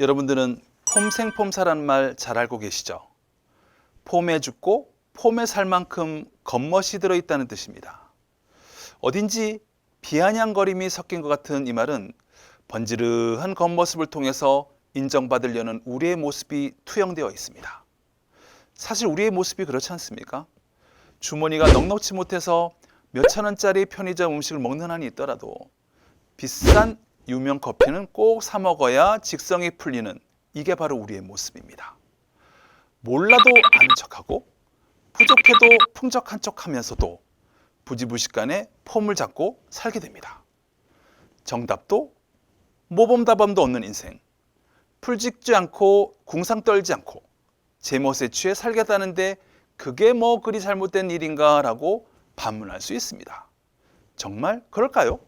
여러분들은 폼생폼사라는 말 잘 알고 계시죠? 폼에 죽고 폼에 살 만큼 겉멋이 들어있다는 뜻입니다. 어딘지 비아냥거림이 섞인 것 같은 이 말은 번지르한 겉모습을 통해서 인정받으려는 우리의 모습이 투영되어 있습니다. 사실 우리의 모습이 그렇지 않습니까? 주머니가 넉넉지 못해서 몇천 원짜리 편의점 음식을 먹는 한이 있더라도 비싼 유명 커피는 꼭 사 먹어야 직성이 풀리는 이게 바로 우리의 모습입니다. 몰라도 아는 척하고 부족해도 풍족한 척하면서도 부지부식간에 폼을 잡고 살게 됩니다. 정답도 모범답안도 없는 인생. 풀짓지 않고 궁상 떨지 않고 제멋에 취해 살겠다는데 그게 뭐 그리 잘못된 일인가라고 반문할 수 있습니다. 정말 그럴까요?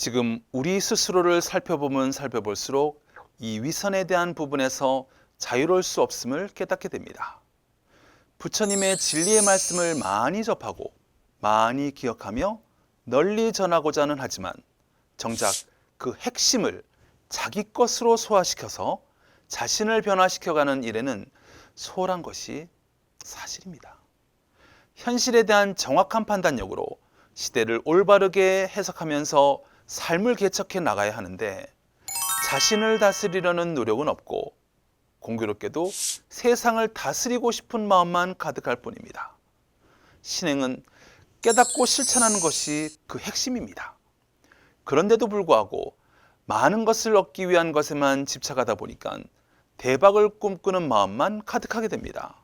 지금 우리 스스로를 살펴보면 살펴볼수록 이 위선에 대한 부분에서 자유로울 수 없음을 깨닫게 됩니다. 부처님의 진리의 말씀을 많이 접하고 많이 기억하며 널리 전하고자는 하지만 정작 그 핵심을 자기 것으로 소화시켜서 자신을 변화시켜가는 일에는 소홀한 것이 사실입니다. 현실에 대한 정확한 판단력으로 시대를 올바르게 해석하면서 삶을 개척해 나가야 하는데 자신을 다스리려는 노력은 없고 공교롭게도 세상을 다스리고 싶은 마음만 가득할 뿐입니다. 신행은 깨닫고 실천하는 것이 그 핵심입니다. 그런데도 불구하고 많은 것을 얻기 위한 것에만 집착하다 보니까 대박을 꿈꾸는 마음만 가득하게 됩니다.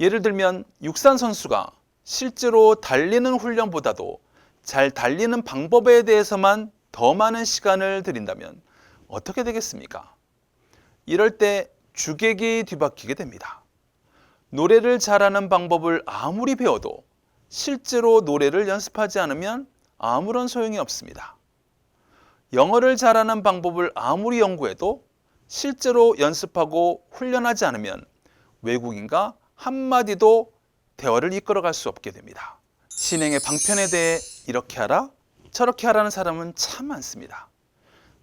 예를 들면 육산 선수가 실제로 달리는 훈련보다도 잘 달리는 방법에 대해서만 더 많은 시간을 들인다면 어떻게 되겠습니까? 이럴 때 주객이 뒤바뀌게 됩니다. 노래를 잘하는 방법을 아무리 배워도 실제로 노래를 연습하지 않으면 아무런 소용이 없습니다. 영어를 잘하는 방법을 아무리 연구해도 실제로 연습하고 훈련하지 않으면 외국인과 한마디도 대화를 이끌어갈 수 없게 됩니다. 신행의 방편에 대해 이렇게 하라, 저렇게 하라는 사람은 참 많습니다.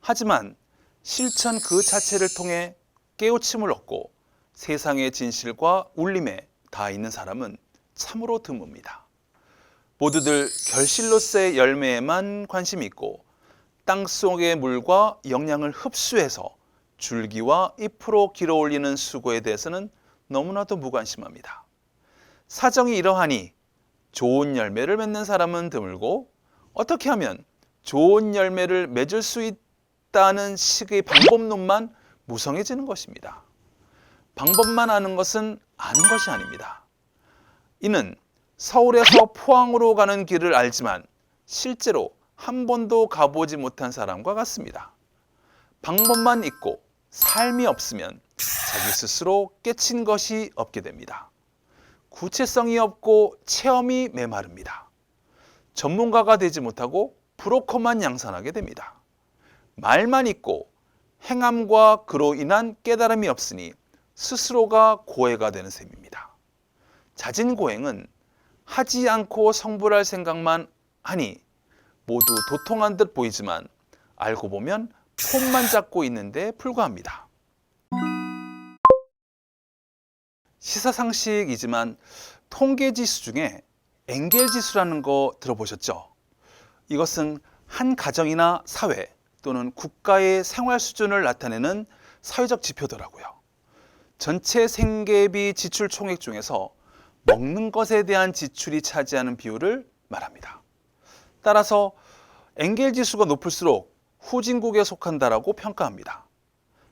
하지만 실천 그 자체를 통해 깨우침을 얻고 세상의 진실과 울림에 닿아 있는 사람은 참으로 드뭅니다. 모두들 결실로서의 열매에만 관심이 있고 땅 속의 물과 영양을 흡수해서 줄기와 잎으로 길어올리는 수고에 대해서는 너무나도 무관심합니다. 사정이 이러하니 좋은 열매를 맺는 사람은 드물고 어떻게 하면 좋은 열매를 맺을 수 있다는 식의 방법론만 무성해지는 것입니다. 방법만 아는 것은 아는 것이 아닙니다. 이는 서울에서 포항으로 가는 길을 알지만 실제로 한 번도 가보지 못한 사람과 같습니다. 방법만 있고 삶이 없으면 자기 스스로 깨친 것이 없게 됩니다. 구체성이 없고 체험이 메마릅니다. 전문가가 되지 못하고 브로커만 양산하게 됩니다. 말만 있고 행함과 그로 인한 깨달음이 없으니 스스로가 고해가 되는 셈입니다. 자진고행은 하지 않고 성불할 생각만 하니 모두 도통한 듯 보이지만 알고 보면 폼만 잡고 있는데 불과합니다. 시사상식이지만 통계지수 중에 엥겔지수라는 거 들어보셨죠? 이것은 한 가정이나 사회 또는 국가의 생활 수준을 나타내는 사회적 지표더라고요. 전체 생계비 지출 총액 중에서 먹는 것에 대한 지출이 차지하는 비율을 말합니다. 따라서 엥겔 지수가 높을수록 후진국에 속한다라고 평가합니다.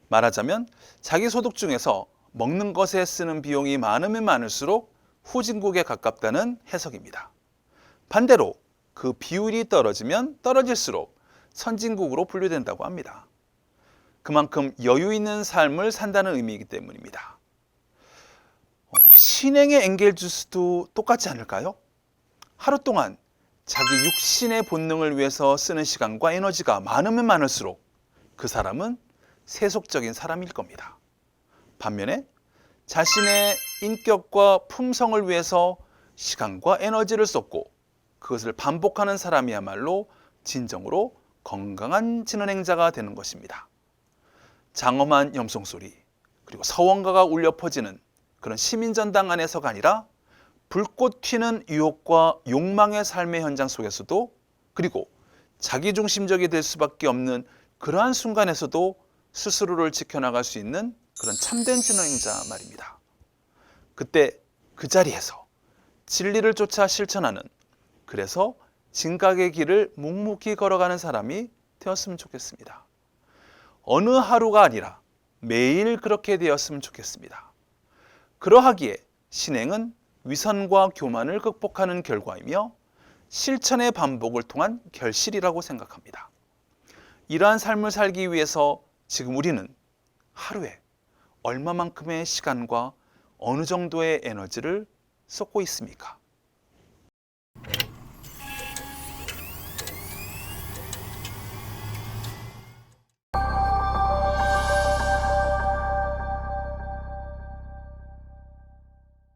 말하자면 자기 소득 중에서 먹는 것에 쓰는 비용이 많으면 많을수록 후진국에 가깝다는 해석입니다. 반대로 그 비율이 떨어지면 떨어질수록 선진국으로 분류된다고 합니다. 그만큼 여유 있는 삶을 산다는 의미이기 때문입니다. 어, 신행의 엥겔 주스도 똑같지 않을까요? 하루 동안 자기 육신의 본능을 위해서 쓰는 시간과 에너지가 많으면 많을수록 그 사람은 세속적인 사람일 겁니다. 반면에 자신의 인격과 품성을 위해서 시간과 에너지를 쏟고 그것을 반복하는 사람이야말로 진정으로 건강한 진언행자가 되는 것입니다. 장엄한 염송소리, 그리고 서원가가 울려 퍼지는 그런 시민전당 안에서가 아니라 불꽃 튀는 유혹과 욕망의 삶의 현장 속에서도 그리고 자기중심적이 될 수밖에 없는 그러한 순간에서도 스스로를 지켜나갈 수 있는 그런 참된 진언행자 말입니다. 그때 그 자리에서 진리를 쫓아 실천하는 그래서 진각의 길을 묵묵히 걸어가는 사람이 되었으면 좋겠습니다. 어느 하루가 아니라 매일 그렇게 되었으면 좋겠습니다. 그러하기에 신행은 위선과 교만을 극복하는 결과이며 실천의 반복을 통한 결실이라고 생각합니다. 이러한 삶을 살기 위해서 지금 우리는 하루에 얼마만큼의 시간과 어느 정도의 에너지를 쏟고 있습니까?